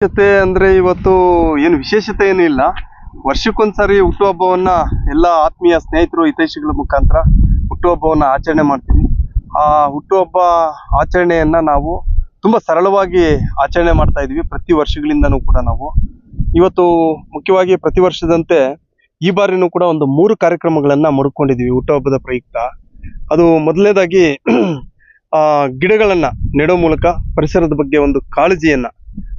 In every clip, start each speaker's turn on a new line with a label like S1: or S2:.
S1: ವಿಶೇಷತೆ ಅಂದ್ರೆ ಇವತ್ತು ಏನು ವಿಶೇಷತೆ ಏನಿಲ್ಲ ವರ್ಷಕ್ಕೊಂದ್ಸರಿ ಹುಟ್ಟುಹಬ್ಬವನ್ನ ಎಲ್ಲ ಆತ್ಮೀಯ ಸ್ನೇಹಿತರು, ಹಿತೈಷಿಗಳ ಮುಖಾಂತರ ಹುಟ್ಟುಹಬ್ಬವನ್ನ ಆಚರಣೆ ಮಾಡ್ತೀವಿ. ಆ ಹುಟ್ಟುಹಬ್ಬ ಆಚರಣೆಯನ್ನ ನಾವು ತುಂಬಾ ಸರಳವಾಗಿ ಆಚರಣೆ ಮಾಡ್ತಾ ಇದೀವಿ ಪ್ರತಿ ವರ್ಷಗಳಿಂದನೂ ಕೂಡ ನಾವು. ಇವತ್ತು ಮುಖ್ಯವಾಗಿ ಪ್ರತಿ ವರ್ಷದಂತೆ ಈ ಬಾರಿನೂ ಕೂಡ ಒಂದು ಮೂರು ಕಾರ್ಯಕ್ರಮಗಳನ್ನ ಮಡ್ಕೊಂಡಿದೀವಿ ಹುಟ್ಟುಹಬ್ಬದ ಪ್ರಯುಕ್ತ. ಅದು ಮೊದಲನೇದಾಗಿ, ಆ ಗಿಡಗಳನ್ನ ನೆಡೋ ಮೂಲಕ ಪರಿಸರದ ಬಗ್ಗೆ ಒಂದು ಕಾಳಜಿಯನ್ನ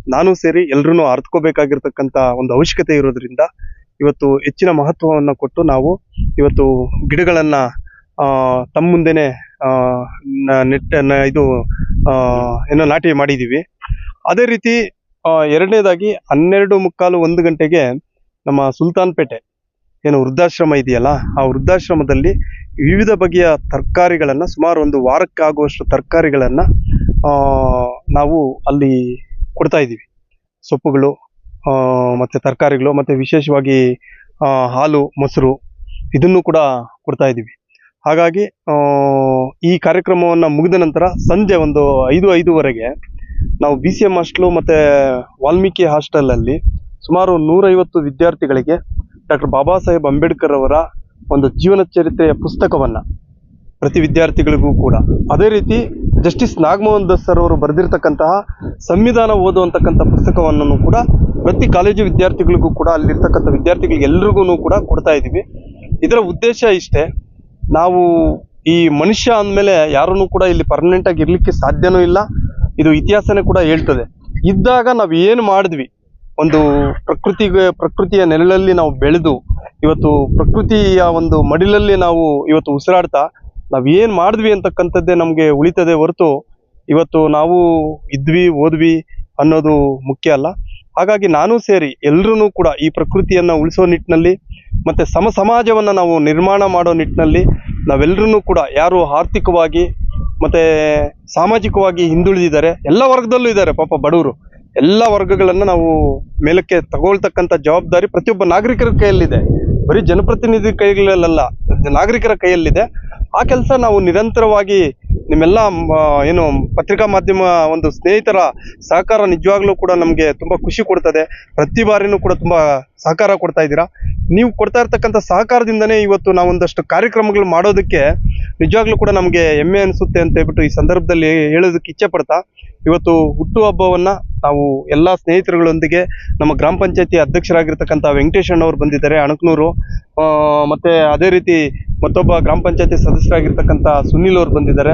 S1: ನಾನು ಸೇರಿ ಎಲ್ರೂ ಅರ್ಥಕೋಬೇಕಾಗಿರ್ತಕ್ಕಂಥ ಒಂದು ಅವಶ್ಯಕತೆ ಇರೋದ್ರಿಂದ ಇವತ್ತು ಹೆಚ್ಚಿನ ಮಹತ್ವವನ್ನು ಕೊಟ್ಟು ನಾವು ಇವತ್ತು ಗಿಡಗಳನ್ನ ತಮ್ಮ ಮುಂದೆನೆ ಆ, ನ- ನೆಟ್ಟ ಇದು ಏನೋ ನಾಟಿ ಮಾಡಿದ್ದೀವಿ ಅದೇ ರೀತಿ ಎರಡನೇದಾಗಿ ಹನ್ನೆರಡು ಮುಕ್ಕಾಲು ಒಂದು ಗಂಟೆಗೆ ನಮ್ಮ ಸುಲ್ತಾನ್ಪೇಟೆ ಏನು ವೃದ್ಧಾಶ್ರಮ ಇದೆಯಲ್ಲ ಆ ವೃದ್ಧಾಶ್ರಮದಲ್ಲಿ ವಿವಿಧ ಬಗೆಯ ತರಕಾರಿಗಳನ್ನು ಸುಮಾರು ಒಂದು ವಾರಕ್ಕಾಗುವಷ್ಟು ತರಕಾರಿಗಳನ್ನು ನಾವು ಅಲ್ಲಿ ಕೊಡ್ತಾ ಇದ್ದೀವಿ. ಸೊಪ್ಪುಗಳು ಮತ್ತು ತರಕಾರಿಗಳು, ಮತ್ತು ವಿಶೇಷವಾಗಿ ಹಾಲು, ಮೊಸರು ಇದನ್ನು ಕೂಡ ಕೊಡ್ತಾ ಇದ್ದೀವಿ. ಹಾಗಾಗಿ ಈ ಕಾರ್ಯಕ್ರಮವನ್ನು ಮುಗಿದ ನಂತರ ಸಂಜೆ ಒಂದು ಐದು, ಐದೂವರೆಗೆ ನಾವು ಬಿ ಸಿ ಎಂ ಹಾಸ್ಟ್ಲು ಮತ್ತು ವಾಲ್ಮೀಕಿ ಹಾಸ್ಟೆಲಲ್ಲಿ ಸುಮಾರು ನೂರೈವತ್ತು ವಿದ್ಯಾರ್ಥಿಗಳಿಗೆ ಡಾಕ್ಟರ್ ಬಾಬಾ ಸಾಹೇಬ್ ಅಂಬೇಡ್ಕರ್ ಅವರ ಒಂದು ಜೀವನ ಚರಿತ್ರೆಯ ಪುಸ್ತಕವನ್ನು ಪ್ರತಿ ವಿದ್ಯಾರ್ಥಿಗಳಿಗೂ ಕೂಡ. ಅದೇ ರೀತಿ ಜಸ್ಟಿಸ್ ನಾಗಮೋಹನ್ ದಾಸ್ ಸರ್ ಅವರು ಬರೆದಿರ್ತಕ್ಕಂತಹ ಸಂವಿಧಾನ ಓದುವಂತಕ್ಕಂಥ ಪುಸ್ತಕವನ್ನು ಕೂಡ ಪ್ರತಿ ಕಾಲೇಜು ವಿದ್ಯಾರ್ಥಿಗಳಿಗೂ ಕೂಡ ಅಲ್ಲಿರ್ತಕ್ಕಂಥ ವಿದ್ಯಾರ್ಥಿಗಳಿಗೆ ಎಲ್ರಿಗೂ ಕೂಡ ಕೊಡ್ತಾ ಇದ್ದೀವಿ. ಇದರ ಉದ್ದೇಶ ಇಷ್ಟೇ, ನಾವು ಈ ಮನುಷ್ಯ ಅಂದಮೇಲೆ ಯಾರೂ ಕೂಡ ಇಲ್ಲಿ ಪರ್ಮನೆಂಟ್ ಆಗಿ ಸಾಧ್ಯವೂ ಇಲ್ಲ, ಇದು ಇತಿಹಾಸನೇ ಕೂಡ ಹೇಳ್ತದೆ. ಇದ್ದಾಗ ನಾವು ಏನು ಮಾಡಿದ್ವಿ? ಒಂದು ಪ್ರಕೃತಿಗೆ ಪ್ರಕೃತಿಯ ನೆರಳಲ್ಲಿ ನಾವು ಬೆಳೆದು, ಇವತ್ತು ಪ್ರಕೃತಿಯ ಒಂದು ಮಡಿಲಲ್ಲಿ ನಾವು ಇವತ್ತು ಉಸಿರಾಡ್ತಾ ನಾವ್ ಏನು ಮಾಡಿದ್ವಿ ಅಂತಕ್ಕಂಥದ್ದೇ ನಮಗೆ ಉಳಿತದೆ ಹೊರತು ಇವತ್ತು ನಾವು ಇದ್ವಿ, ಓದ್ವಿ ಅನ್ನೋದು ಮುಖ್ಯ ಅಲ್ಲ. ಹಾಗಾಗಿ ನಾನು ಸೇರಿ ಎಲ್ರೂ ಕೂಡ ಈ ಪ್ರಕೃತಿಯನ್ನ ಉಳಿಸೋ ನಿಟ್ಟಿನಲ್ಲಿ ಮತ್ತೆ ಸಮ ಸಮಾಜವನ್ನ ನಾವು ನಿರ್ಮಾಣ ಮಾಡೋ ನಿಟ್ಟಿನಲ್ಲಿ ನಾವೆಲ್ಲರೂ ಕೂಡ ಯಾರು ಆರ್ಥಿಕವಾಗಿ ಮತ್ತೆ ಸಾಮಾಜಿಕವಾಗಿ ಹಿಂದುಳಿದಿದ್ದಾರೆ, ಎಲ್ಲ ವರ್ಗದಲ್ಲೂ ಇದ್ದಾರೆ ಪಾಪ ಬಡವರು. ಎಲ್ಲ ವರ್ಗಗಳನ್ನ ನಾವು ಮೇಲಕ್ಕೆ ತಗೊಳ್ತಕ್ಕಂಥ ಜವಾಬ್ದಾರಿ ಪ್ರತಿಯೊಬ್ಬ ನಾಗರಿಕರ ಕೈಯಲ್ಲಿದೆ. ಬರೀ ಜನಪ್ರತಿನಿಧಿ ಕೈಗಳಲ್ಲ ನಾಗರಿಕರ ಕೈಯಲ್ಲಿದೆ. ಆ ಕೆಲಸ ನಾವು ನಿರಂತರವಾಗಿ ನಿಮ್ಮೆಲ್ಲ ಏನು ಪತ್ರಿಕಾ ಮಾಧ್ಯಮ ಒಂದು ಸ್ನೇಹಿತರ ಸಹಕಾರ ನಿಜವಾಗ್ಲೂ ಕೂಡ ನಮಗೆ ತುಂಬಾ ಖುಷಿ ಕೊಡ್ತದೆ. ಪ್ರತಿ ಬಾರಿನೂ ಕೂಡ ತುಂಬಾ ಸಹಕಾರ ಕೊಡ್ತಾ ಇದ್ದೀರಾ? ನೀವು ಕೊಡ್ತಾ ಇರ್ತಕ್ಕಂಥ ಸಹಕಾರದಿಂದನೇ ಇವತ್ತು ನಾವು ಒಂದಷ್ಟು ಕಾರ್ಯಕ್ರಮಗಳು ಮಾಡೋದಕ್ಕೆ ನಿಜವಾಗ್ಲೂ ಕೂಡ ನಮಗೆ ಹೆಮ್ಮೆ ಅನಿಸುತ್ತೆ ಅಂತ ಹೇಳ್ಬಿಟ್ಟು ಈ ಸಂದರ್ಭದಲ್ಲಿ ಹೇಳೋದಕ್ಕೆ ಇಚ್ಛೆ ಪಡ್ತಾ, ಇವತ್ತು ಹುಟ್ಟುಹಬ್ಬವನ್ನ ನಾವು ಎಲ್ಲಾ ಸ್ನೇಹಿತರುಗಳೊಂದಿಗೆ ನಮ್ಮ ಗ್ರಾಮ ಪಂಚಾಯತಿ ಅಧ್ಯಕ್ಷರಾಗಿರ್ತಕ್ಕಂಥ ವೆಂಕಟೇಶ್ ಅಣ್ಣವ್ರು ಬಂದಿದ್ದಾರೆ, ಅಣಕನೂರು. ಮತ್ತೆ ಅದೇ ರೀತಿ ಮತ್ತೊಬ್ಬ ಗ್ರಾಮ ಪಂಚಾಯತಿ ಸದಸ್ಯರಾಗಿರ್ತಕ್ಕಂಥ ಸುನಿಲ್ ಅವರು ಬಂದಿದ್ದಾರೆ.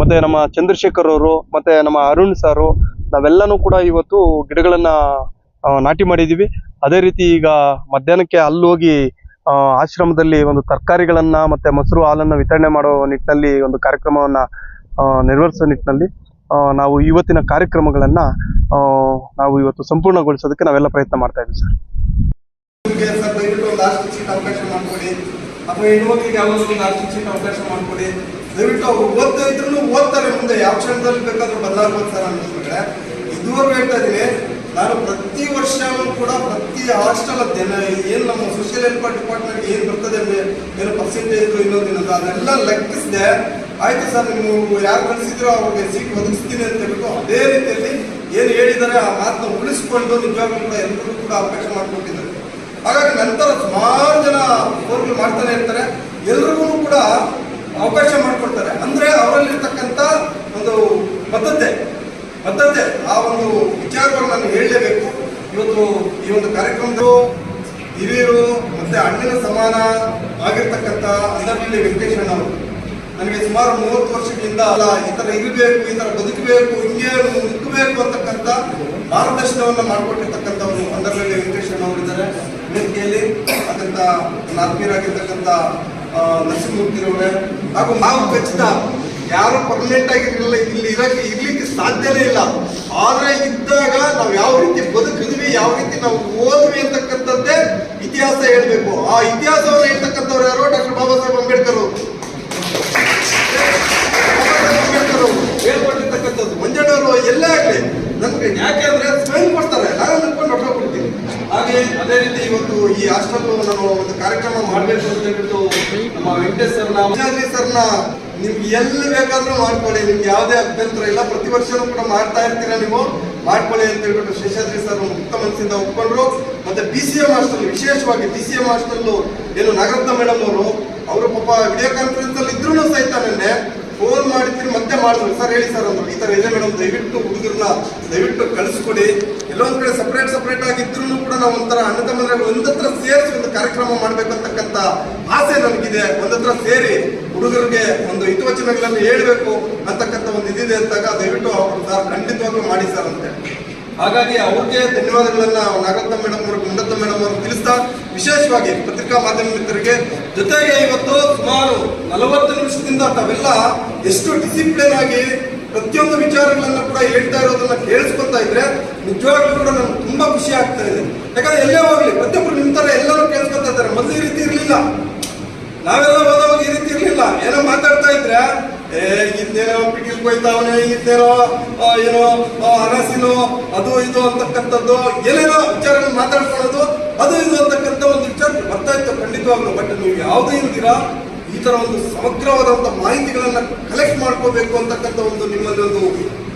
S1: ಮತ್ತೆ ನಮ್ಮ ಚಂದ್ರಶೇಖರ್ ಅವರು ಮತ್ತೆ ನಮ್ಮ ಅರುಣ್ ಸಾರು ನಾವೆಲ್ಲನೂ ಕೂಡ ಇವತ್ತು ಗಿಡಗಳನ್ನ ನಾಟಿ ಮಾಡಿದೀವಿ. ಅದೇ ರೀತಿ ಈಗ ಮಧ್ಯಾಹ್ನಕ್ಕೆ ಅಲ್ಲಿ ಹೋಗಿ ಆ, ಆಶ್ರಮದಲ್ಲಿ ಒಂದು ತರಕಾರಿಗಳನ್ನ ಮತ್ತೆ ಮೊಸರು ಹಾಲನ್ನ ವಿತರಣೆ ಮಾಡೋ ನಿಟ್ಟಿನಲ್ಲಿ ಒಂದು ಕಾರ್ಯಕ್ರಮವನ್ನ ನಿರ್ವಹಿಸೋ ನಿಟ್ಟಿನಲ್ಲಿ ನಾವು ಇವತ್ತಿನ ಕಾರ್ಯಕ್ರಮಗಳನ್ನ ನಾವು ಇವತ್ತು ಸಂಪೂರ್ಣಗೊಳಿಸೋದಕ್ಕೆ ನಾವೆಲ್ಲ ಪ್ರಯತ್ನ ಮಾಡ್ತಾ ಇದ್ದೀವಿ ಸರ್
S2: ಅಥವಾ ಹೆಣ್ಮಕ್ಳಿಗೆ ಯಾವ್ದಾದ್ರು ಒಂದು ಆರ್ಥಿಕ ಸೀಟ್ ಅವಕಾಶ ಮಾಡಿಕೊಡಿ. ದಯವಿಟ್ಟು ಅವರು ಓದ್ತಾ ಇದ್ರು ಓದ್ತಾರೆ ಮುಂದೆ. ಯಾವ ಕ್ಷಣದಲ್ಲಿ ಬೇಕಾದ್ರೂ ಬದಲಾಗ್ಬೋದು ಸರ್ ಅನ್ನಿಸ್ಬಿಟ್ರೆ ಇದುವರೆಗೂ ಹೇಳ್ತಾ ಇದ್ದೀನಿ, ನಾನು ಪ್ರತಿ ವರ್ಷವೂ ಕೂಡ ಪ್ರತಿ ಹಾಸ್ಟೆಲ್ ಜನ ಏನು ನಮ್ಮ ಸೋಷಿಯಲ್ ವೆಲ್ಫೇರ್ ಡಿಪಾರ್ಟ್ಮೆಂಟ್ ಏನು ಬರ್ತದೆ ಏನೋ ಏನು ಪರ್ಸೆಂಟೇಜ್ ಇನ್ನೊಂದಿನದು ಅದೆಲ್ಲ ಲೆಕ್ಕಿಸಿದೆ. ಆಯ್ತು ಸರ್, ನೀವು ಯಾರು ಕಳಿಸಿದ್ರು ಅವ್ರಿಗೆ ಸೀಟ್ ಒದಗಿಸ್ತೀನಿ ಅಂತ ಹೇಳ್ಬಿಟ್ಟು ಅದೇ ರೀತಿಯಲ್ಲಿ ಏನು ಹೇಳಿದ್ದಾರೆ ಆ ಮಾತನ್ನ ಉಳಿಸ್ಕೊಂಡು ನಿಜವಾಗ್ಲೂ ಕೂಡ ಎಲ್ಲರಿಗೂ ಕೂಡ ಅವಕಾಶ ಮಾಡಿಕೊಟ್ಟಿದ್ದಾರೆ. ಹಾಗಾಗಿ ನಂತರ ಸುಮಾರು ಜನ ಕೋರ್ಗಳು ಮಾಡ್ತಾನೆ ಇರ್ತಾರೆ. ಎಲ್ರಿಗೂ ಕೂಡ ಅವಕಾಶ ಮಾಡಿಕೊಡ್ತಾರೆ. ಅಂದ್ರೆ ಅವರಲ್ಲಿರ್ತಕ್ಕಂಥ ಒಂದು ಬದ್ಧತೆ ಬದ್ಧತೆ, ಆ ಒಂದು ವಿಚಾರವನ್ನು ನಾನು ಹೇಳಲೇಬೇಕು. ಇವತ್ತು ಈ ಒಂದು ಕಾರ್ಯಕ್ರಮದ ಹಿರಿಯರು ಮತ್ತೆ ಅಣ್ಣನ ಸಮಾನ ಆಗಿರ್ತಕ್ಕಂಥ ಅದರಲ್ಲಿ ವೆಂಕಟೇಶ್ ಅಣ್ಣ ಅವರು. ನನಗೆ ಸುಮಾರು ಮೂವತ್ತು ವರ್ಷಗಳಿಂದ ಅಲ್ಲ, ಈ ಥರ ಇರಬೇಕು, ಈ ಥರ ಬದುಕಬೇಕು ಹಿಂಗೆ ಮುಗ್ಗಬೇಕು ಅಂತಕ್ಕಂಥ ಮಾರ್ಗದರ್ಶನವನ್ನು ಮಾಡಿಕೊಟ್ಟಿರ್ತಕ್ಕಂಥವ್ರು ಅಂದರ್ಗಳ್ಳಿ ವೆಂಕಟೇಶ್ ಅವರಿದ್ದಾರೆ ವೇದಿಕೆಯಲ್ಲಿ ಅತ್ಯಂತ ನನ್ನ ಆತ್ಮೀಯರಾಗಿರ್ತಕ್ಕಂಥ ನರಸಿಂಹಮೂರ್ತಿರವರೇ ಹಾಗೂ ನಾವು ಖಚಿತ, ಯಾರು ಪರ್ಮನೆಂಟ್ ಆಗಿರಲಿಲ್ಲ, ಇಲ್ಲಿ ಇರಕ್ಕೆ, ಇರ್ಲಿಕ್ಕೆ ಸಾಧ್ಯನೇ ಇಲ್ಲ. ಆದ್ರೆ ಇದ್ದಾಗ ನಾವು ಯಾವ ರೀತಿ ಬದುಕಿದ್ವಿ, ಯಾವ ರೀತಿ ನಾವು ಓದ್ವಿ ಅಂತಕ್ಕಂಥದ್ದೇ ಇತಿಹಾಸ ಹೇಳಬೇಕು. ಆ ಇತಿಹಾಸವನ್ನು ಹೇಳ್ತಕ್ಕಂಥವ್ರು ಯಾರು? ಡಾಕ್ಟರ್ ಬಾಬಾ ಸಾಹೇಬ್ ಅಂಬೇಡ್ಕರ್ ಅಂಬೇಡ್ಕರ್ ಅವರು ಹೇಳ್ಕೊಟ್ಟಿರ್ತಕ್ಕಂಥದ್ದು. ಮಂಜಣ್ಣವರು, ಎಲ್ಲೇ ಆಗಲಿ ನನ್ಗೆ ಯಾಕೆ ಅಂದ್ರೆ ಸ್ವಯಂ ಕೊಡ್ತಾರೆ ನಾನು ಅನ್ಕೊಂಡು ಹೊರಟೋಗ್ಬಿಡ್ತೀನಿ ಹಾಗೆ ಅದೇ ರೀತಿ ಇವತ್ತು ಈ ಆಶ್ರಮವನ್ನು ನಾವು ಒಂದು ಕಾರ್ಯಕ್ರಮ ಮಾಡಬೇಕು ಅಂತ ಹೇಳ್ಬಿಟ್ಟು ನಮ್ಮ ವೆಂಕಟೇಶ್ ಸರ್ನ ಸರ್ನ ನಿಮ್ಗೆ ಎಲ್ಲಿ ಬೇಕಾದ್ರೂ ಮಾಡ್ಕೊಳ್ಳಿ. ನಿಮ್ಗೆ ಯಾವುದೇ ಅಭ್ಯಂತರ ಇಲ್ಲ. ಪ್ರತಿ ವರ್ಷನೂ ಕೂಡ ಮಾಡ್ತಾ ಇರ್ತೀರಾ ನೀವು? ಮಾಡ್ಕೊಳ್ಳಿ ಅಂತ ಹೇಳ್ಬಿಟ್ಟು ಶೇಷಾದ್ರಿ ಸರ್ ಮುಕ್ತ ಮನಸ್ಸಿಂದ ಒಪ್ಕೊಂಡ್ರು. ಮತ್ತೆ ಬಿ ಸಿ ಎಂ ಹಾಸ್ಟೆಲ್ ವಿಶೇಷವಾಗಿ ಬಿ ಸಿ ಎಂ ಹಾಸ್ಟೆಲ್ ಏನು ನಗರದ ಮೇಡಮ್ ಅವರು ಅವರು ಪಾಪ ವಿಡಿಯೋ ಕಾನ್ಫರೆನ್ಸ್ ಅಲ್ಲಿ ಇದ್ರು ಸಹಿತ ನಿನ್ನೆ ಫೋನ್ ಮಾಡಿದ್ರು ಮತ್ತೆ ಮಾಡಿದ್ರು ಸರ್, ಹೇಳಿ ಸರ್ ಅಂದ್ರು ಈ ತರ ಇದೆ ಮೇಡಮ್, ದಯವಿಟ್ಟು ಹುಡುಗರನ್ನ ದಯವಿಟ್ಟು ಕಳಿಸ್ಕೊಡಿ. ಎಲ್ಲೊಂದ್ ಕಡೆ ಸಪ್ರೇಟ್ ಸಪ್ರೇಟ್ ಆಗಿದ್ರು ಕೂಡ ನಾವು ಒಂಥರ ಅಣ್ಣ ಒಂದತ್ರ ಸೇರಿಸಿ ಒಂದು ಕಾರ್ಯಕ್ರಮ ಮಾಡ್ಬೇಕಂತಕ್ಕಂತ ಆಸೆ ನನಗಿದೆ. ಒಂದತ್ರ ಸೇರಿ ಹುಡುಗರಿಗೆ ಒಂದು ಹಿತವಚನಗಳನ್ನು ಹೇಳಬೇಕು ಅಂತಕ್ಕಂಥ ಒಂದು ಇದಿದೆ ಅಂತಾಗ ದಯವಿಟ್ಟು ಸರ್ ಖಂಡಿತವಾಗ್ಲೂ ಮಾಡಿ ಸರ್ ಅಂತ ಹಾಗಾಗಿ ಅವ್ರಿಗೆ ಧನ್ಯವಾದಗಳನ್ನ ನಾಗರತ್ನ ಮೇಡಮ್ ಅವರು, ಗುಂಡತ್ನ ಮೇಡಮ್ ಅವರು ತಿಳಿಸ್ತಾ ವಿಶೇಷವಾಗಿ ಪತ್ರಿಕಾ ಮಾಧ್ಯಮ ಮಿತ್ರರಿಗೆ, ಜೊತೆಗೆ ಇವತ್ತು ಸುಮಾರು ನಲವತ್ತು ನಿಮಿಷದಿಂದ ತಾವೆಲ್ಲ ಎಷ್ಟು ಡಿಸಿಪ್ಲಿನ್ ಆಗಿ ಪ್ರತಿಯೊಂದು ವಿಚಾರಗಳನ್ನ ಕೂಡ ಹೇಳ್ತಾ ಇರೋದನ್ನ ಕೇಳಿಸ್ಕೊತಾ ಇದ್ರೆ ನಿಜವಾಗ್ಲೂ ಕೂಡ ನನ್ಗೆ ತುಂಬಾ ಖುಷಿ ಆಗ್ತಾ ಇದೆ. ಯಾಕಂದ್ರೆ ಎಲ್ಲೇ ಹೋಗ್ಲಿ, ಪ್ರತಿಯೊಬ್ರು ನಿಮ್ ತರ ಎಲ್ಲರೂ ಕೇಳಿಸ್ಕೊತಾ ಇದ್ದಾರೆ. ಮೊದಲು ಈ ರೀತಿ ಇರಲಿಲ್ಲ. ನಾವೆಲ್ಲ ಹೋದಾಗ ಈ ರೀತಿ ಇರಲಿಲ್ಲ. ಏನೋ ಮಾತಾಡ್ತಾ ಇದ್ರೆ ಏ ಇದ್ದೇನೋ ಪಿಟೀಲ್ ಕೊಯ್ತಾವನೆ ಆ, ಏನೋ ಆ, ಅರಸಿನೋ ಅದು ಇದು ಅಂತಕ್ಕಂಥದ್ದು. ಏನೇನೋ ವಿಚಾರಗಳು ಮಾತಾಡ್ಕೊಳ್ಳೋದು ಅದು ಇದು ಅಂತಕ್ಕಂಥ ಒಂದು ವಿಚಾರ ಬರ್ತಾ ಇತ್ತು ಖಂಡಿತವಾಗ್ಲು. ಬಟ್ ನೀವು ಯಾವುದೇ ಇಲ್ದಿರಾ ಈ ತರ ಒಂದು ಸಮಗ್ರವಾದಂತ ಮಾಹಿತಿಗಳನ್ನ ಕಲೆಕ್ಟ್ ಮಾಡ್ಕೋಬೇಕು ಅಂತಕ್ಕಂಥ ಒಂದು ನಿಮ್ಮಲ್ಲಿ ಒಂದು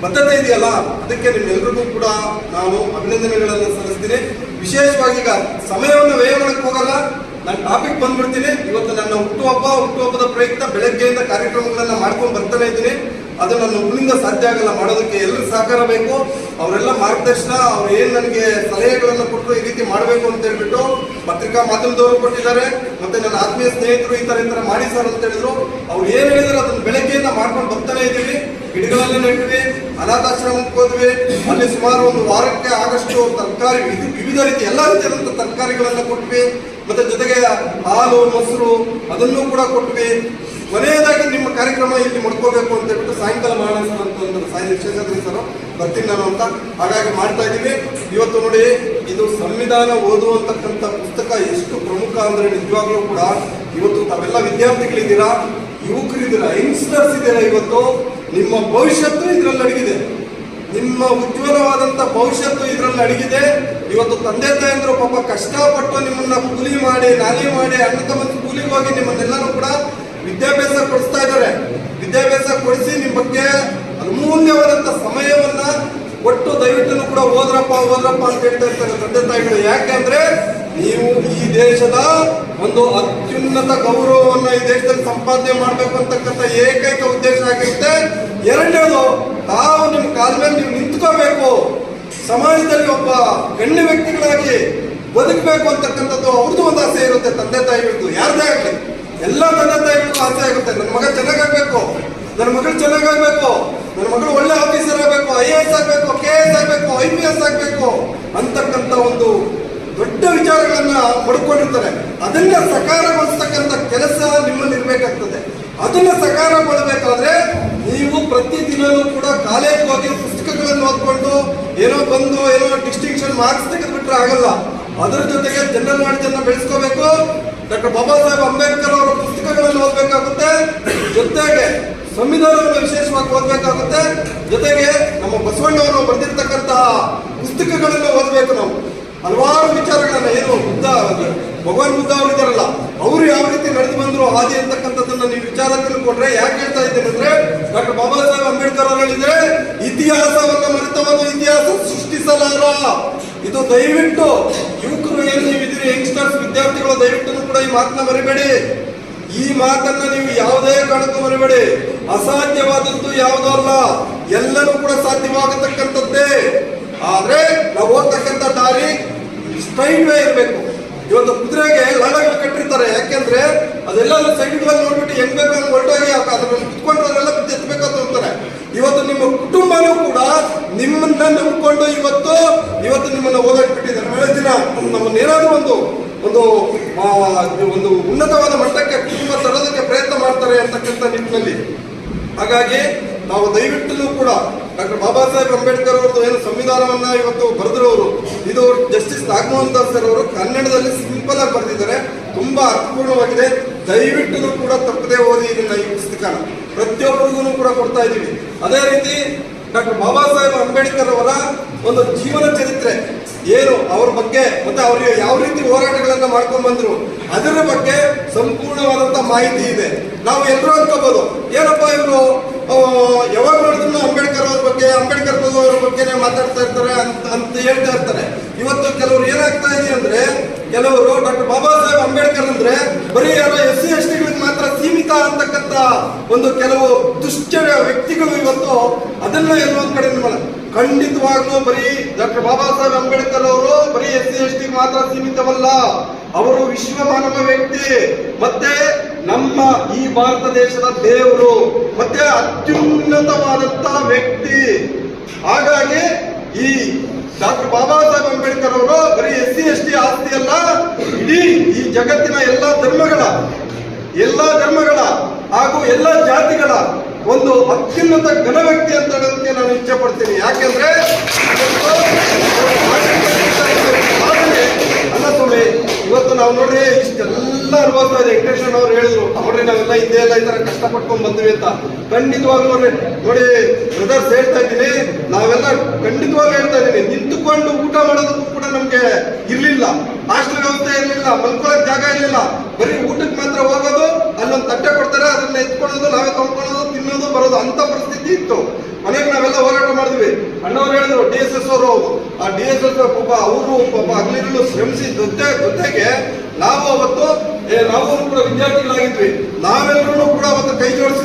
S2: ಬದ್ಧತೆ ಇದೆಯಲ್ಲ ಅದಕ್ಕೆ ನಿಮ್ಮೆಲ್ಲರಿಗೂ ಕೂಡ ನಾನು ಅಭಿನಂದನೆಗಳನ್ನು ಸಲ್ಲಿಸ್ತೀನಿ. ವಿಶೇಷವಾಗಿ ಈಗ ಸಮಯವನ್ನು ವ್ಯಯ ಮಾಡಕ್ಕೆ ಹೋಗಲ್ಲ. ನಾನು ಟಾಪಿಕ್ ಬಂದ್ಬಿಡ್ತೀನಿ. ಇವತ್ತು ನನ್ನ ಹುಟ್ಟುಹಬ್ಬ, ಹುಟ್ಟುಹಬ್ಬದ ಪ್ರಯುಕ್ತ ಬೆಳಗ್ಗೆಯಿಂದ ಕಾರ್ಯಕ್ರಮಗಳನ್ನ ಮಾಡ್ಕೊಂಡು ಬರ್ತಾನೆ ಇದ್ದೀನಿ. ಅದು ನನ್ನ ಒಬ್ಬನಿಂದ ಸಾಧ್ಯ ಆಗಲ್ಲ, ಮಾಡೋದಕ್ಕೆ ಎಲ್ಲರೂ ಸಹಕಾರ ಬೇಕು. ಅವರೆಲ್ಲ ಮಾರ್ಗದರ್ಶನ, ಅವ್ರು ಏನು ನನಗೆ ಸಲಹೆಗಳನ್ನ ಕೊಟ್ಟರು ಈ ರೀತಿ ಮಾಡಬೇಕು ಅಂತ ಹೇಳ್ಬಿಟ್ಟು ಪತ್ರಿಕಾ ಮಾಧ್ಯಮದವರು ಕೊಟ್ಟಿದ್ದಾರೆ. ಮತ್ತೆ ನನ್ನ ಆತ್ಮೀಯ ಸ್ನೇಹಿತರು ಈ ಥರ ಈ ಥರ ಮಾಡಿ ಸರ್ ಅಂತ ಹೇಳಿದ್ರು. ಅವ್ರು ಏನು ಹೇಳಿದ್ರು ಅದನ್ನ ಬೆಳಗ್ಗೆಯಿಂದ ಮಾಡ್ಕೊಂಡು ಬರ್ತಾನೆ ಇದ್ದೀವಿ. ಗಿಡಗಳಲ್ಲಿ ನೆಟ್ಟಿವಿ ಅನಾಥಾಶ್ರಮಕ್ಕೆ ಹೋದ್ವಿ. ಅಲ್ಲಿ ಸುಮಾರು ಒಂದು ವಾರಕ್ಕೆ ಆಗಷ್ಟು ತರಕಾರಿ ವಿಧ- ವಿವಿಧ ರೀತಿ ಎಲ್ಲ ರೀತಿಯಾದಂಥ ತರಕಾರಿಗಳನ್ನ ಕೊಟ್ವಿ. ಮತ್ತೆ ಜೊತೆಗೆ ಹಾಲು, ಮೊಸರು ಅದನ್ನು ಕೂಡ ಕೊಟ್ವಿ. ಕೊನೆಯದಾಗಿ ನಿಮ್ಮ ಕಾರ್ಯಕ್ರಮ ಇಲ್ಲಿ ಮಾಡ್ಕೋಬೇಕು ಅಂತ ಹೇಳ್ಬಿಟ್ಟು ಸಾಯಂಕಾಲ ಮಾಡೋಣ ಅಂತ ಒಂದು ಸಾಯಿ ಶೇಷಾದ್ರಿ ಸರ್ ಬರ್ತೀನಿ ನಾನು ಅಂತ ಹಾಗಾಗಿ ಮಾಡ್ತಾ ಇದ್ದೀವಿ ಇವತ್ತು ನೋಡಿ ಇದು ಸಂವಿಧಾನ ಓದುವಂತಕ್ಕಂಥ ಪುಸ್ತಕ ಎಷ್ಟು ಪ್ರಮುಖ ಅಂದ್ರೆ ನಿಜವಾಗ್ಲೂ ಕೂಡ ಇವತ್ತು ತಾವೆಲ್ಲ ವಿದ್ಯಾರ್ಥಿಗಳಿದ್ದೀರಾ? ಯುವಕರಿದ್ದೀರಾ? ಯಂಗ್ಸ್ಟರ್ಸ್ ಇದ್ದೀರಾ ಇವತ್ತು? ನಿಮ್ಮ ಭವಿಷ್ಯತ್ತು ಇದರಲ್ಲಿ ಅಡಗಿದೆ. ನಿಮ್ಮ ಉಜ್ವಲವಾದಂತ ಭವಿಷ್ಯತ್ತು ಇದರಲ್ಲಿ ಅಡಗಿದೆ. ಇವತ್ತು ತಂದೆ ತಾಯಂದ್ರು ಪಾಪ ಕಷ್ಟಪಟ್ಟು ನಿಮ್ಮನ್ನ ಕೂಲಿ ಮಾಡಿ, ನಾಲಿ ಮಾಡಿ, ಅಣ್ಣ ತಮ್ಮ ಕೂಲಿಗೆ ಹೋಗಿ ನಿಮ್ಮನ್ನೆಲ್ಲರೂ ಕೂಡ ವಿದ್ಯಾಭ್ಯಾಸ ಕೊಡಿಸ್ತಾ ಇದ್ದಾರೆ. ವಿದ್ಯಾಭ್ಯಾಸ ಕೊಡಿಸಿ ನಿಮ್ಮ ಬಗ್ಗೆ ಅಮೂಲ್ಯವಾದಂತ ಸಮಯವನ್ನ ಒಟ್ಟು ದಯವಿಟ್ಟು ಕೂಡ ಓದ್ರಪ್ಪ ಓದ್ರಪ್ಪ ಅಂತ ಹೇಳ್ತಾ ಇರ್ತಾರೆ ತಂದೆ ತಾಯಿಗಳು. ಯಾಕೆಂದ್ರೆ ನೀವು ಈ ದೇಶದ ಒಂದು ಅತ್ಯುನ್ನತ ಗೌರವವನ್ನ ಈ ದೇಶದಲ್ಲಿ ಸಂಪಾದನೆ ಮಾಡ್ಬೇಕು ಅಂತಕ್ಕಂಥ ಏಕೈಕ ಉದ್ದೇಶ ಆಗಿರುತ್ತೆ ಎರಡನೇದು, ತಾವು ನಿಮ್ಮ ಕಾಲ ಮೇಲೆ ನೀವು ನಿಂತ್ಕೋಬೇಕು. ಸಮಾಜದಲ್ಲಿ ಒಬ್ಬ ಗಣ್ಯ ವ್ಯಕ್ತಿಗಳಾಗಿ ಬದುಕಬೇಕು ಅಂತಕ್ಕಂಥದ್ದು ಅವ್ರದ್ದು ಒಂದು ಆಸೆ ಇರುತ್ತೆ, ತಂದೆ ತಾಯಿಗಳದ್ದು. ಯಾರದೇ ಆಗಲಿ. ಎಲ್ಲ ತಂದೆ ತಾಯಿಗಳಿಗೂ ಆಸೆ ಆಗುತ್ತೆ ನನ್ನ ಮಗ ಚೆನ್ನಾಗಾಗಬೇಕು. ನನ್ನ ಮಗಳು ಚೆನ್ನಾಗಾಗಬೇಕು. ನನ್ನ ಮಗಳು ಒಳ್ಳೆ ಆಫೀಸರ್ ಆಗಬೇಕು, ಐ ಎ ಎಸ್ ಆಗಬೇಕು, ಕೆ ಎಸ್ ಆಗಬೇಕು, ಐ ಪಿ ಎಸ್ ಆಗಬೇಕು ಅಂತಕ್ಕಂಥ ಒಂದು ದೊಡ್ಡ ವಿಚಾರಗಳನ್ನು ಪಡ್ಕೊಂಡಿರ್ತಾರೆ. ಅದನ್ನ ಸಕಾರಗೊಳಿಸ್ತಕ್ಕಂಥ ಕೆಲಸ ನಿಮ್ಮಲ್ಲಿ ಇರ್ಬೇಕಾಗ್ತದೆ ಅದನ್ನ ಮಾಡಬೇಕಾದ್ರೆ ನೀವು ಪ್ರತಿ ದಿನವೂ ಕೂಡ ಕಾಲೇಜ್ ಹೋಗಿ ಪುಸ್ತಕಗಳನ್ನು ಓದ್ಕೊಂಡು ಏನೋ ಬಂದು ಏನೋ ಡಿಸ್ಟಿಂಕ್ಷನ್ ಮಾರ್ಕ್ಸ್ ತೆಗೆದ್ಬಿಟ್ರೆ ಆಗಲ್ಲ. ಅದರ ಜೊತೆಗೆ ಜನರಲ್ ನಾಲೆಜನ್ನ ಬೆಳೆಸ್ಕೋಬೇಕು. ಡಾಕ್ಟರ್ ಬಾಬಾ ಸಾಹೇಬ್ ಅಂಬೇಡ್ಕರ್ ಅವರ ಪುಸ್ತಕಗಳನ್ನು ಓದಬೇಕಾಗುತ್ತೆ. ಜೊತೆಗೆ ಸಂವಿಧಾನವನ್ನು ವಿಶೇಷವಾಗಿ ಓದಬೇಕಾಗುತ್ತೆ. ಜೊತೆಗೆ ನಮ್ಮ ಬಸವಣ್ಣವರು ಬರೆದಿರ್ತಕ್ಕಂತಹ ಪುಸ್ತಕಗಳನ್ನು ಓದಬೇಕು ನಾವು. ಹಲವಾರು ವಿಚಾರಗಳನ್ನ ಏನು ಬುದ್ಧ, ಭಗವಾನ್ ಬುದ್ಧ ಅವರು ಇದಾರಲ್ಲ ಅವರು ಯಾವ ರೀತಿ ನಡೆದು ಬಂದ್ರು ಹಾದಿ ಅಂತಕ್ಕಂಥದ್ದನ್ನ ನೀವು ವಿಚಾರ ತಿಳ್ಕೊಂಡ್ರೆ ಯಾಕೆ ಹೇಳ್ತಾ ಇದ್ದೇನೆ ಅಂದ್ರೆ ಡಾಕ್ಟರ್ ಬಾಬಾ ಸಾಹೇಬ್ ಅಂಬೇಡ್ಕರ್ ಅವರು ಹೇಳಿದ್ರೆ ಇತಿಹಾಸವನ್ನ ಮರೆತವನ್ನು ಇತಿಹಾಸ ಸೃಷ್ಟಿಸಲಾರ. ಇದು ದಯವಿಟ್ಟು ಯುವಕರು ಏನು ನೀವು ಇದ್ದೀರಿ ಯಂಗ್ಸ್ಟರ್ಸ್ ವಿದ್ಯಾರ್ಥಿಗಳು, ದಯವಿಟ್ಟು ಕೂಡ ಈ ಮಾತನ್ನ ಮರಿಬೇಡಿ. ಈ ಮಾತನ್ನ ನೀವು ಯಾವುದೇ ಕಾರಣಕ್ಕೂ ಮರಿಬೇಡಿ. ಅಸಾಧ್ಯವಾದದ್ದು ಯಾವುದೂ ಅಲ್ಲ. ಎಲ್ಲರೂ ಕೂಡ ಸಾಧ್ಯವಾಗತಕ್ಕಂಥದ್ದೇ. ಆದ್ರೆ ನಾವು ಹೋಗ್ತಕ್ಕಂಥ ದಾರಿ ಸ್ಟ್ರೈಟ್ ವೇ ಇರಬೇಕು. ಇವತ್ತು ಕುದುರೆಗೆ ಲಡಗಳು ಕಟ್ಟಿರ್ತಾರೆ. ಯಾಕೆಂದ್ರೆ ಅದೆಲ್ಲ ಸೈಡ್ಗಳಲ್ಲಿ ನೋಡ್ಬಿಟ್ಟು ಹೆಂಗ್ ಬೇಕು ಹೊರಟೋಗಿ ಅದ್ರಲ್ಲಿ ಕುತ್ಕೊಂಡ್ರೆಲ್ಲ ಎತ್ತಬೇಕಂತ ಹೋಗ್ತಾರೆ ಇವತ್ತು ನಿಮ್ಮ ಕುಟುಂಬನೂ ಕೂಡ ನಿಮ್ಮನ್ನ ನಂಬಿಕೊಂಡು ಇವತ್ತು ಇವತ್ತು ನಿಮ್ಮನ್ನ ಓದಕ್ ಬಿಟ್ಟಿದ್ದಾರೆ ನಾಳೆ ದಿನ ನಮ್ಮನ್ನ ಏನಾದ್ರೂ ಒಂದು ಒಂದು ಒಂದು ಉನ್ನತವಾದ ಮಟ್ಟಕ್ಕೆ ಕುಟುಂಬ ತರೋದಕ್ಕೆ ಪ್ರಯತ್ನ ಮಾಡ್ತಾರೆ ಅಂತಕ್ಕಂಥ ನಿಮ್ಮಲ್ಲಿ ಹಾಗಾಗಿ ನಾವು ದಯವಿಟ್ಟು ಕೂಡ ಡಾಕ್ಟರ್ ಬಾಬಾ ಸಾಹೇಬ್ ಅಂಬೇಡ್ಕರ್ ಅವರದ್ದು ಏನು ಸಂವಿಧಾನವನ್ನ ಇವತ್ತು ಬರೆದಿರೋರು, ಇದು ಜಸ್ಟಿಸ್ ನಾಗಮೋಹನ್ ದಾಸ್ ಸರ್ ಅವರು ಕನ್ನಡದಲ್ಲಿ ಸಿಂಪಲ್ ಆಗಿ ಬರೆದಿದ್ದಾರೆ. ತುಂಬಾ ಅರ್ಥಪೂರ್ಣವಾಗಿದೆ. ದಯವಿಟ್ಟು ಕೂಡ ತಪ್ಪದೇ ಓದಿ ಇದನ್ನ ಈ ಪುಸ್ತಕನ. ಪ್ರತಿಯೊಬ್ಬರಿಗೂ ಕೂಡ ಕೊಡ್ತಾ ಇದ್ದೀವಿ. ಅದೇ ರೀತಿ ಡಾಕ್ಟರ್ ಬಾಬಾ ಸಾಹೇಬ್ ಅಂಬೇಡ್ಕರ್ ಅವರ ಒಂದು ಜೀವನ ಚರಿತ್ರೆ ಏನು? ಅವ್ರ ಬಗ್ಗೆ ಮತ್ತೆ ಅವರಿಗೆ ಯಾವ ರೀತಿ ಹೋರಾಟಗಳನ್ನ ಮಾಡ್ಕೊಂಡ್ ಬಂದ್ರು? ಅದರ ಬಗ್ಗೆ ಸಂಪೂರ್ಣವಾದಂತ ಮಾಹಿತಿ ಇದೆ. ನಾವು ಎಲ್ಲರೂ ಅನ್ಕೋಬಹುದು ಏನಪ್ಪ ಇವರು? ಯಾವಾಗ ನೋಡಿದ್ರು ಅಂಬೇಡ್ಕರ್ ಅವ್ರ ಬಗ್ಗೆ, ಅಂಬೇಡ್ಕರ್ ಅವ್ರ ಬಗ್ಗೆನೇ ಮಾತಾಡ್ತಾ ಇರ್ತಾರೆ ಅಂತ ಅಂತ ಹೇಳ್ತಾ ಇರ್ತಾರೆ. ಇವತ್ತು ಕೆಲವರು ಏನಾಗ್ತಾ ಇದೆ ಅಂದ್ರೆ, ಕೆಲವರು ಡಾಕ್ಟರ್ ಬಾಬಾ ಸಾಹೇಬ್ ಅಂಬೇಡ್ಕರ್ ಅಂದ್ರೆ, ಬರೀ ಯಾರೋ ಎಸ್ ಸಿ ಎಸ್ ಟಿಗಳಿಗೆ ಮಾತ್ರ ಸೀಮಿತ ಅಂತಕ್ಕಂತ ಒಂದು ಕೆಲವು ದುಷ್ಟ ವ್ಯಕ್ತಿಗಳು ಇವತ್ತು ಅದನ್ನ ಎಲ್ಲೊಂದು ಕಡೆ ನಿಮ್ಮ ಖಂಡಿತವಾಗ್ಲೂ ಬರೀ ಡಾಕ್ಟರ್ ಬಾಬಾ ಸಾಹೇಬ್ ಅಂಬೇಡ್ಕರ್ ಅವರು ಬರೀ ಎಸ್ ಸಿ ಎಸ್ ಟಿ ಮಾತ್ರ ಸೀಮಿತವಲ್ಲ. ಅವರು ವಿಶ್ವ ಮಾನವ ವ್ಯಕ್ತಿ. ಮತ್ತೆ ನಮ್ಮ ಈ ಭಾರತ ದೇಶದ ದೇವರು, ಮತ್ತೆ ಅತ್ಯುನ್ನತವಾದಂತಹ ವ್ಯಕ್ತಿ. ಹಾಗಾಗಿ ಈ ಡಾಕ್ಟರ್ ಬಾಬಾ ಸಾಹೇಬ್ ಅಂಬೇಡ್ಕರ್ ಅವರು ಬರೀ ಎಸ್ ಸಿ ಎಸ್ ಟಿ ಆಸ್ತಿ ಅಲ್ಲ, ಇಡೀ ಈ ಜಗತ್ತಿನ ಎಲ್ಲ ಧರ್ಮಗಳ ಎಲ್ಲ ಧರ್ಮಗಳ ಹಾಗೂ ಎಲ್ಲ ಜಾತಿಗಳ ಒಂದು ಅತ್ಯುನ್ನತ ಘನ ವ್ಯಕ್ತಿ ಅಂತ ನಾನು ಇಚ್ಛೆ ಪಡ್ತೀನಿ. ಯಾಕೆಂದ್ರೆ ಇವತ್ತು ನಾವು ನೋಡ್ರಿ, ಇಷ್ಟೆಲ್ಲ ಅನುಭವಿಸ್ತಾ ಇದೆ. ವೆಂಕಟೇಶ್ವರ ಅವ್ರು ಹೇಳಿದ್ರು, ನೋಡ್ರಿ, ನಾವೆಲ್ಲ ಹಿಂದೆ ಎಲ್ಲ ಈ ತರ ಕಷ್ಟಪಟ್ಕೊಂಡ್ ಬಂದ್ವಿ ಅಂತ. ಖಂಡಿತವಾಗ್ಲೂ ನೋಡಿ ಬ್ರದರ್ಸ್ ಹೇಳ್ತಾ ಇದ್ದೀನಿ, ನಾವೆಲ್ಲ ಖಂಡಿತವಾಗ್ಲೂ ಹೇಳ್ತಾ ಇದ್ದೀನಿ, ನಿಂತುಕೊಂಡು ಊಟ ಮಾಡೋದಕ್ಕೂ ಕೂಡ ನಮ್ಗೆ ಇರ್ಲಿಲ್ಲ. ಹಾಸ್ಟೆಲ್ ವ್ಯವಸ್ಥೆ ಇರ್ಲಿಲ್ಲ, ಮಲ್ಕೊಳಕ್ ಜಾಗ ಇರ್ಲಿಲ್ಲ. ಬರೀ ಊಟಕ್ಕೆ ಮಾತ್ರ ಹೋಗೋದು, ಅಲ್ಲೊಂದು ತಟ್ಟೆ ಕೊಡ್ತಾರೆ, ಅದನ್ನ ಎತ್ಕೊಳ್ಳೋದು, ನಾವೇ ತೊಳ್ಕೊಳ್ಳೋದು ತಿನ್ನೋದು ಬರೋದು ಅಂತ ಪರಿಸ್ಥಿತಿ ಇತ್ತು. ಮನೆಗೆ ನಾವೆಲ್ಲ ಹೋರಾಟ ಮಾಡಿದ್ವಿ. ಅಣ್ಣವ್ರು ಹೇಳಿದ್ರು, ಡಿ ಎಸ್ ಎಸ್ ಅವರು, ಆ ಡಿ ಎಸ್ ಎಸ್ ಪಾಪ ಅವರು ಪಾಪ ಹಗಲಿರುಳು ಶ್ರಮಿಸಿ ಜೊತೆ ಜೊತೆಗೆ ನಾವು ಅವತ್ತು ನಾವು ಕೂಡ ವಿದ್ಯಾರ್ಥಿಗಳಾಗಿದ್ವಿ. ನಾವೆಲ್ಲರೂ ಕೂಡ ಅವತ್ತು ಕೈ ಜೋಡಿಸಿ